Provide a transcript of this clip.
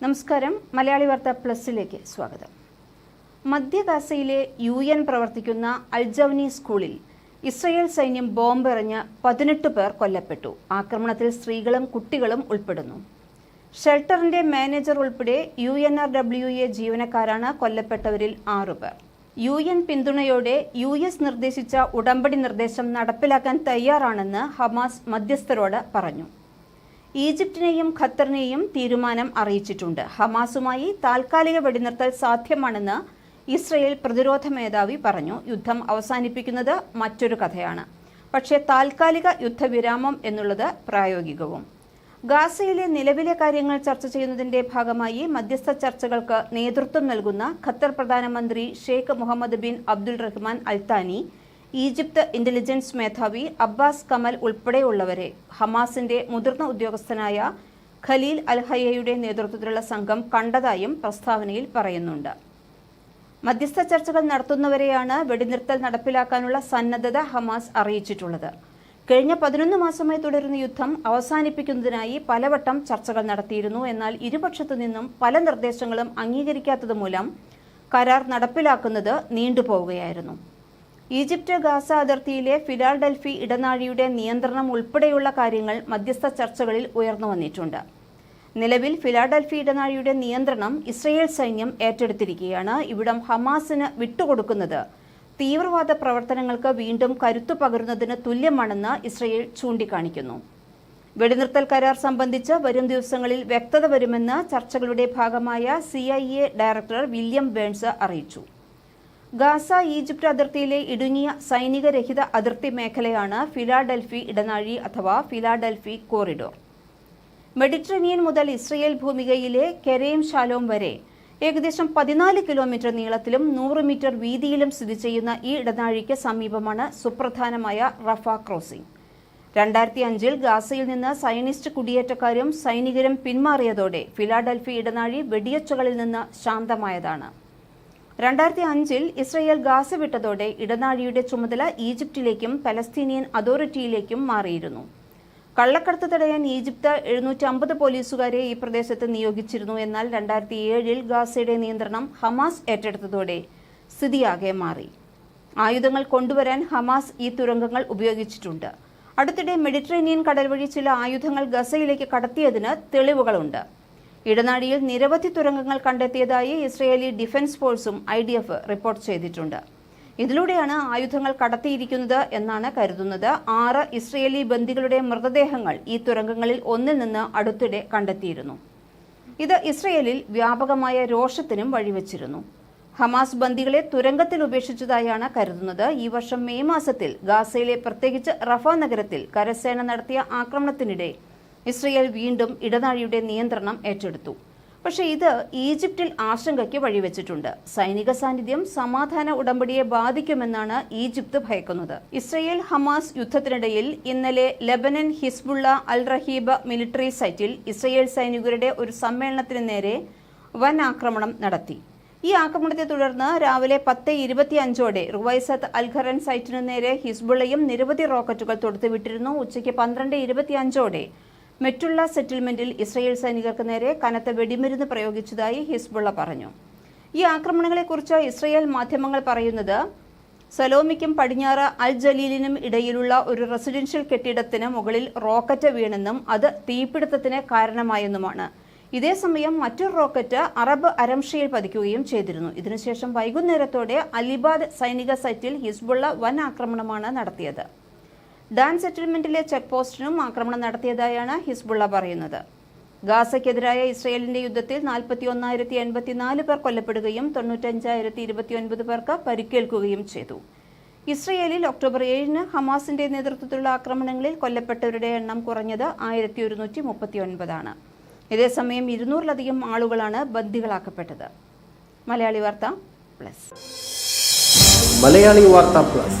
നമസ്കാരം. മലയാളി വാർത്ത പ്ലസിലേക്ക് സ്വാഗതം. മധ്യഗാസയിലെ യു എൻ പ്രവർത്തിക്കുന്ന അൽജവനി സ്കൂളിൽ ഇസ്രയേൽ സൈന്യം ബോംബെറിഞ്ഞ് പതിനെട്ട് പേർ കൊല്ലപ്പെട്ടു. ആക്രമണത്തിൽ സ്ത്രീകളും കുട്ടികളും ഉൾപ്പെടുന്നു. ഷെൽട്ടറിന്റെ മാനേജർ ഉൾപ്പെടെ U N R W A ജീവനക്കാരാണ് കൊല്ലപ്പെട്ടവരിൽ ആറുപേർ യു എൻ പിന്തുണയോടെ യു എസ് നിർദ്ദേശിച്ച ഉടമ്പടി നിർദ്ദേശം നടപ്പിലാക്കാൻ തയ്യാറാണെന്ന് ഹമാസ് മധ്യസ്ഥരോട് പറഞ്ഞു. ഈജിപ്തിനെയും ഖത്തറിനെയും തീരുമാനം അറിയിച്ചിട്ടുണ്ട്. ഹമാസുമായി താൽക്കാലിക വെടിനിർത്തൽ സാധ്യമാണെന്ന് ഇസ്രയേൽ പ്രതിരോധ മേധാവി പറഞ്ഞു. യുദ്ധം അവസാനിപ്പിക്കുന്നത് മറ്റൊരു കഥയാണ്. പക്ഷേ താൽക്കാലിക യുദ്ധവിരാമം എന്നുള്ളത് പ്രായോഗികവും. ഗാസയിലെ നിലവിലെ കാര്യങ്ങൾ ചർച്ച ചെയ്യുന്നതിന്റെ ഭാഗമായി മധ്യസ്ഥ ചർച്ചകൾക്ക് നേതൃത്വം നൽകുന്ന ഖത്തർ പ്രധാനമന്ത്രി Sheikh Mohammed bin Abdul Rahman Al Thani Egypt intelligence മേധാവി അബ്ബാസ് കമൽ ഉൾപ്പെടെയുള്ളവരെ ഹമാസിന്റെ മുതിർന്ന ഉദ്യോഗസ്ഥനായ ഖലീൽ അൽഹയ്യയുടെ നേതൃത്വത്തിലുള്ള സംഘം കണ്ടതായും പ്രസ്താവനയിൽ പറയുന്നുണ്ട്. മധ്യസ്ഥ ചർച്ചകൾ നടത്തുന്നവരെയാണ് വെടിനിർത്തൽ നടപ്പിലാക്കാനുള്ള സന്നദ്ധത ഹമാസ് അറിയിച്ചിട്ടുള്ളത്. കഴിഞ്ഞ പതിനൊന്ന് മാസമായി തുടരുന്ന യുദ്ധം അവസാനിപ്പിക്കുന്നതിനായി പലവട്ടം ചർച്ചകൾ നടത്തിയിരുന്നു. എന്നാൽ ഇരുപക്ഷത്തു നിന്നും പല നിർദ്ദേശങ്ങളും അംഗീകരിക്കാത്തതുമൂലം കരാർ നടപ്പിലാക്കുന്നത് നീണ്ടുപോവുകയായിരുന്നു. ഈജിപ്ത് ഗാസ അതിർത്തിയിലെ ഫിലാഡൽഫി ഇടനാഴിയുടെ നിയന്ത്രണം ഉൾപ്പെടെയുള്ള കാര്യങ്ങൾ മധ്യസ്ഥ ചർച്ചകളിൽ ഉയർന്നു വന്നിട്ടുണ്ട്. നിലവിൽ ഫിലാഡൽഫി ഇടനാഴിയുടെ നിയന്ത്രണം ഇസ്രയേൽ സൈന്യം ഏറ്റെടുത്തിരിക്കുകയാണ്. ഇവിടം ഹമാസിന് വിട്ടുകൊടുക്കുന്നത് തീവ്രവാദ പ്രവർത്തനങ്ങൾക്ക് വീണ്ടും കരുത്തു പകരുന്നതിന് തുല്യമാണെന്ന് ഇസ്രയേൽ ചൂണ്ടിക്കാണിക്കുന്നു. വെടിനിർത്തൽ കരാർ സംബന്ധിച്ച് വരും ദിവസങ്ങളിൽ വ്യക്തത വരുമെന്ന് ചർച്ചകളുടെ ഭാഗമായ സി ഡയറക്ടർ വില്യം ബേൺസ് അറിയിച്ചു. ഗാസ ഈജിപ്ത് അതിർത്തിയിലെ ഇടുങ്ങിയ സൈനികരഹിത അതിർത്തി മേഖലയാണ് ഫിലാഡൽഫി ഇടനാഴി അഥവാ ഫിലാഡൽഫി കോറിഡോർ മെഡിറ്ററേനിയൻ മുതൽ ഇസ്രയേൽ ഭൂമികയിലെ കെരേം ഷാലോം വരെ ഏകദേശം പതിനാല് കിലോമീറ്റർ നീളത്തിലും നൂറ് മീറ്റർ വീതിയിലും സ്ഥിതി ചെയ്യുന്ന ഈ ഇടനാഴിക്ക് സമീപമാണ് സുപ്രധാനമായ റഫ ക്രോസിംഗ്. രണ്ടായിരത്തി അഞ്ചിൽ ഗാസയിൽ നിന്ന് സയനിസ്റ്റ് കുടിയേറ്റക്കാരും സൈനികരും പിന്മാറിയതോടെ ഫിലാഡൽഫി ഇടനാഴി വെടിയൊച്ചകളിൽ നിന്ന് ശാന്തമായതാണ്. രണ്ടായിരത്തി അഞ്ചിൽ ഇസ്രയേൽ ഗാസ വിട്ടതോടെ ഇടനാഴിയുടെ ചുമതല ഈജിപ്തിലേക്കും പലസ്തീനിയൻ അതോറിറ്റിയിലേക്കും മാറിയിരുന്നു. കള്ളക്കടത്ത് തടയാൻ ഈജിപ്ത് എഴുന്നൂറ്റി അമ്പത് പോലീസുകാരെ ഈ പ്രദേശത്ത് നിയോഗിച്ചിരുന്നു. എന്നാൽ രണ്ടായിരത്തി ഏഴിൽ ഗാസയുടെ നിയന്ത്രണം ഹമാസ് ഏറ്റെടുത്തതോടെ സ്ഥിതിയാകെ മാറി. ആയുധങ്ങൾ കൊണ്ടുവരാൻ ഹമാസ് ഈ തുരങ്കങ്ങൾ ഉപയോഗിച്ചിട്ടുണ്ട്. അടുത്തിടെ മെഡിറ്ററേനിയൻ കടൽ വഴി ചില ആയുധങ്ങൾ ഗസയിലേക്ക് കടത്തിയതിന് തെളിവുകളുണ്ട്. ഇടനാഴിയിൽ നിരവധി തുരങ്കങ്ങൾ കണ്ടെത്തിയതായി ഇസ്രയേലി ഡിഫൻസ് ഫോഴ്സും ഐ ഡി എഫ് റിപ്പോർട്ട് ചെയ്തിട്ടുണ്ട്. ഇതിലൂടെയാണ് ആയുധങ്ങൾ കടത്തിയിരിക്കുന്നത് എന്നാണ് കരുതുന്നത്. ആറ് ഇസ്രയേലി ബന്ദികളുടെ മൃതദേഹങ്ങൾ ഈ തുരങ്കങ്ങളിൽ ഒന്നിൽ നിന്ന് അടുത്തിടെ കണ്ടെത്തിയിരുന്നു. ഇത് ഇസ്രയേലിൽ വ്യാപകമായ രോഷത്തിനും വഴിവെച്ചിരുന്നു. ഹമാസ് ബന്ദികളെ തുരങ്കത്തിൽ ഉപേക്ഷിച്ചതായാണ് കരുതുന്നത്. ഈ വർഷം മെയ് മാസത്തിൽ ഗാസയിലെ പ്രത്യേകിച്ച് റഫ നഗരത്തിൽ കരസേന നടത്തിയ ആക്രമണത്തിനിടെ ഇസ്രയേൽ വീണ്ടും ഇടനാഴിയുടെ നിയന്ത്രണം ഏറ്റെടുത്തു. പക്ഷേ ഇത് ഈജിപ്തിൽ ആശങ്കയ്ക്ക് വഴിവെച്ചിട്ടുണ്ട്. സൈനിക സാന്നിധ്യം സമാധാന ഉടമ്പടിയെ ബാധിക്കുമെന്നാണ് ഈജിപ്ത് ഭയക്കുന്നത്. ഇസ്രയേൽ ഹമാസ് യുദ്ധത്തിനിടയിൽ ഇന്നലെ Lebanon Hezbollah Al Raheeb military സൈറ്റിൽ ഇസ്രയേൽ സൈനികരുടെ ഒരു സമ്മേളനത്തിന് നേരെ വൻ ആക്രമണം നടത്തി. ഈ ആക്രമണത്തെ തുടർന്ന് രാവിലെ പത്ത് ഇരുപത്തി അഞ്ചോടെ റുവൈസത്ത് അൽഖറൻ സൈറ്റിനു നേരെ ഹിസ്ബുള്ളയും നിരവധി റോക്കറ്റുകൾ തൊടുത്തുവിട്ടിരുന്നു. ഉച്ചയ്ക്ക് പന്ത്രണ്ട് ഇരുപത്തിയഞ്ചോടെ മെറ്റുള്ള സെറ്റിൽമെന്റിൽ ഇസ്രയേൽ സൈനികർക്ക് നേരെ കനത്ത വെടിമരുന്ന് പ്രയോഗിച്ചതായി ഹിസ്ബുള്ള പറഞ്ഞു. ഈ ആക്രമണങ്ങളെക്കുറിച്ച് ഇസ്രയേൽ മാധ്യമങ്ങൾ പറയുന്നത് സലോമിക്കും പടിഞ്ഞാറ് അൽ ജലീലിനും ഇടയിലുള്ള ഒരു റെസിഡൻഷ്യൽ കെട്ടിടത്തിന് മുകളിൽ റോക്കറ്റ് വീണെന്നും അത് തീപിടുത്തത്തിന് കാരണമായെന്നുമാണ്. ഇതേസമയം മറ്റൊരു റോക്കറ്റ് അറബ് അരംഷയിൽ പതിക്കുകയും ചെയ്തിരുന്നു. ഇതിനുശേഷം വൈകുന്നേരത്തോടെ അലിബാദ് സൈനിക സൈറ്റിൽ ഹിസ്ബുള്ള വൻ ആക്രമണമാണ് നടത്തിയത്. ഡാൻ സെറ്റിൽമെന്റിലെ ചെക്ക് പോസ്റ്റിനും ആക്രമണം നടത്തിയതായാണ് ഹിസ്ബുള്ള പറയുന്നത്. ഗാസയ്ക്കെതിരായ ഇസ്രയേലിന്റെ യുദ്ധത്തിൽ നാൽപ്പത്തി ഒന്നായിരത്തി എൺപത്തിനാല് പേർ കൊല്ലപ്പെടുകയും തൊണ്ണൂറ്റഞ്ചായിരത്തി ഇരുപത്തിയൊൻപത് പേർക്ക് പരിക്കേൽക്കുകയും ചെയ്തു. ഇസ്രയേലിൽ ഒക്ടോബർ ഏഴിന് ഹമാസിന്റെ നേതൃത്വത്തിലുള്ള ആക്രമണങ്ങളിൽ കൊല്ലപ്പെട്ടവരുടെ എണ്ണം കുറഞ്ഞത് ആയിരത്തി ഒരുന്നൂറ്റി മുപ്പത്തി ഒൻപതാണ് ഇതേസമയം ഇരുന്നൂറിലധികം ആളുകളാണ് ബന്ദികളാക്കപ്പെട്ടത്. മലയാളി വാർത്ത പ്ലസ്. മലയാളി വാർത്ത plus.